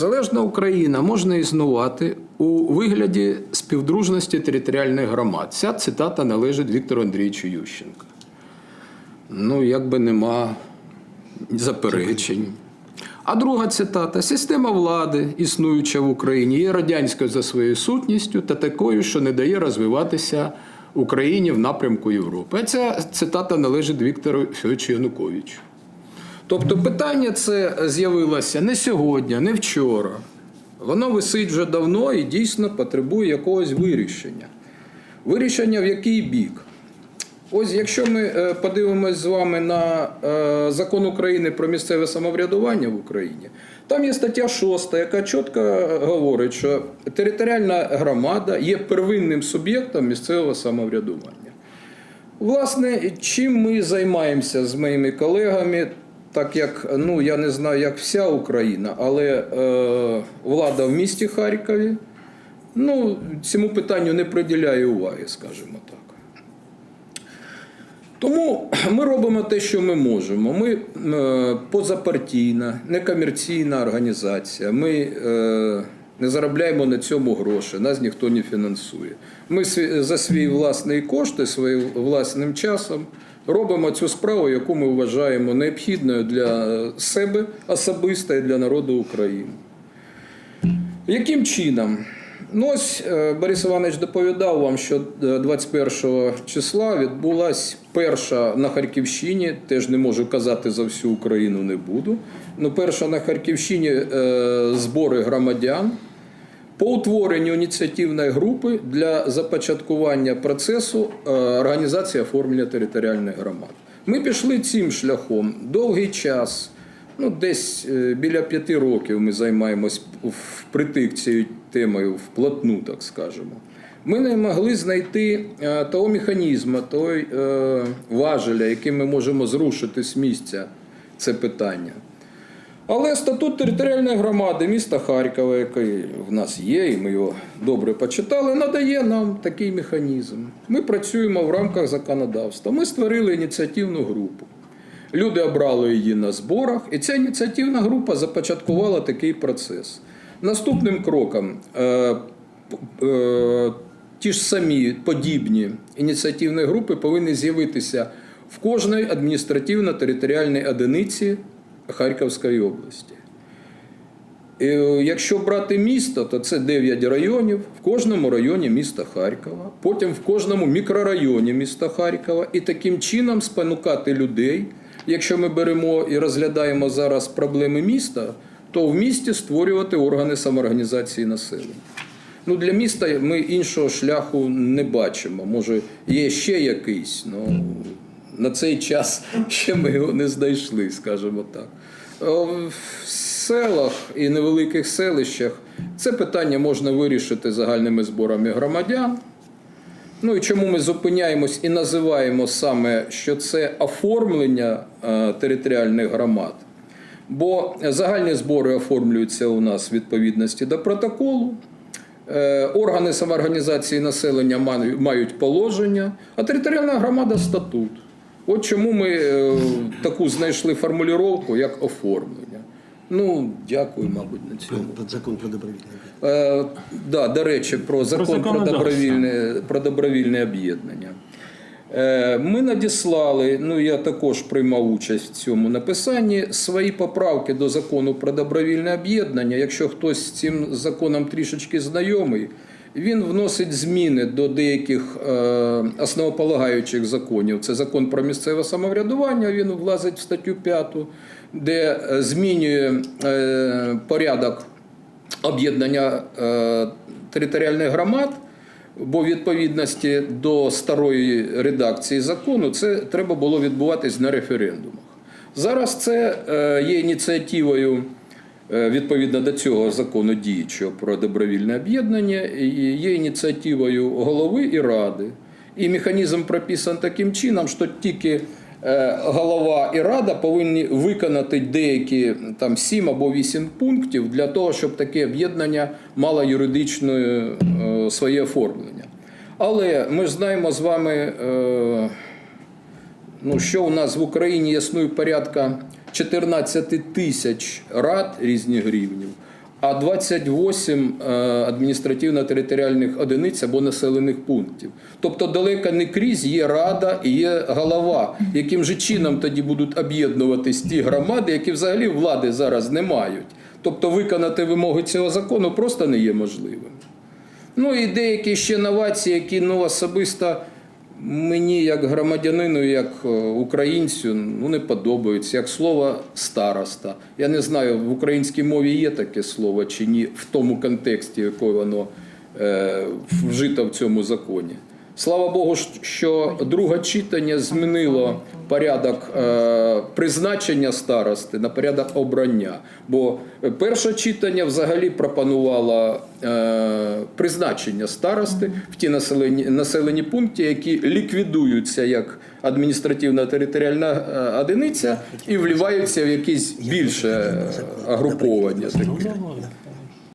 Залежна Україна можна існувати у вигляді співдружності територіальних громад. Ця цитата належить Віктору Андрійовичу Ющенку. Ну, якби нема заперечень. А друга цитата: система влади, існуюча в Україні, є радянською за своєю сутністю та такою, що не дає розвиватися Україні в напрямку Європи. Ця цитата належить Віктору Федоровичу Януковичу. Тобто питання це з'явилося не сьогодні, не вчора. Воно висить вже давно і дійсно потребує якогось вирішення. Вирішення в який бік? Ось якщо ми е, подивимось з вами на е, закон України про місцеве самоврядування в Україні, там є стаття 6, яка чітко говорить, що територіальна громада є первинним суб'єктом місцевого самоврядування. Власне, чим ми займаємося з моїми колегами, так як ну я не знаю, як вся Україна, але е, влада в місті Харкові ну, цьому питанню не приділяє уваги, скажімо так. Тому ми робимо те, що ми можемо. Ми е, позапартійна, некомерційна організація. Ми е, не заробляємо на цьому гроші, нас ніхто не фінансує. Ми за свій власний кошти, своїм власним часом робимо цю справу, яку ми вважаємо необхідною для себе особисто і для народу України. Яким чином? Ну ось е, Борис Іванович доповідав вам, що е, 21 числа відбулась перша на Харківщині, теж не можу казати за всю Україну, не буду. Ну, перша на Харківщині е, збори громадян по утворенню ініціативної групи для започаткування процесу е, організації оформлення територіальних громад. Ми пішли цим шляхом довгий час. Ну, десь е, біля п'яти років ми займаємось впритик цією темою, вплотну, так скажемо. Ми не могли знайти е, того механізму, е, важеля, яким ми можемо зрушити з місця це питання. Але статут територіальної громади міста Харкова, який в нас є, і ми його добре почитали, надає нам такий механізм. Ми працюємо в рамках законодавства. Ми створили ініціативну групу. Люди обрали її на зборах, і ця ініціативна група започаткувала такий процес. Наступним кроком е, е, ті ж самі подібні ініціативні групи повинні з'явитися в кожній адміністративно-територіальній одиниці Харківської області. Е, Якщо брати місто, то це 9 районів, в кожному районі міста Харкова, потім в кожному мікрорайоні міста Харкова, і таким чином спонукати людей. Якщо ми беремо і розглядаємо зараз проблеми міста, то в місті створювати органи самоорганізації населення. Ну, для міста ми іншого шляху не бачимо. Може, є ще якийсь, але на цей час ще ми його не знайшли, скажімо так. В селах і невеликих селищах це питання можна вирішити загальними зборами громадян. Ну і чому ми зупиняємось і називаємо саме, що це оформлення е, територіальних громад? Бо загальні збори оформлюються у нас в відповідності до протоколу. Е, Органи самоорганізації населення мають положення, а територіальна громада статут. От чому ми е, таку знайшли формулювання, як оформлення. Ну, дякую, мабуть, на цьому. Закон про добровільне. Е, да, до речі, про закон про законодавство. добровільне, про добровільне об'єднання. Е, Ми надіслали, ну я також приймав участь в цьому написанні, свої поправки до закону про добровільне об'єднання. Якщо хтось з цим законом трішечки знайомий, він вносить зміни до деяких е, основополагаючих законів. Це закон про місцеве самоврядування, він влазить в статтю 5, де е, змінює е, порядок об'єднання територіальних громад, бо в відповідності до старої редакції закону це треба було відбуватись на референдумах. Зараз це є ініціативою відповідно до цього закону діючого про добровільне об'єднання, є ініціативою голови і ради. І механізм прописан таким чином, що тільки е, голова і рада повинні виконати деякі там 7 або 8 пунктів для того, щоб таке об'єднання мало юридичне е, своє оформлення. Але ми знаємо з вами, е, ну, що у нас в Україні існує порядка 14 тисяч рад різних рівнів. а 28 е, адміністративно-територіальних одиниць або населених пунктів. Тобто далеко не крізь є рада і є голова, яким же чином тоді будуть об'єднуватись ті громади, які взагалі влади зараз не мають. Тобто виконати вимоги цього закону просто не є можливим. Ну і деякі ще новації, які ну, особисто мені, як громадянину, як е, українцю, ну не подобається Як слово староста. Я не знаю, в українській мові є таке слово чи ні, в тому контексті, який воно е, вжито в цьому законі. Слава Богу, що друге читання змінило порядок е, призначення старости на порядок обрання. Бо перше читання взагалі пропонувало е, призначення старости в ті населені, населені пункти, які ліквідуються як адміністративна територіальна е, одиниця і вливаються в якесь більше агруповання.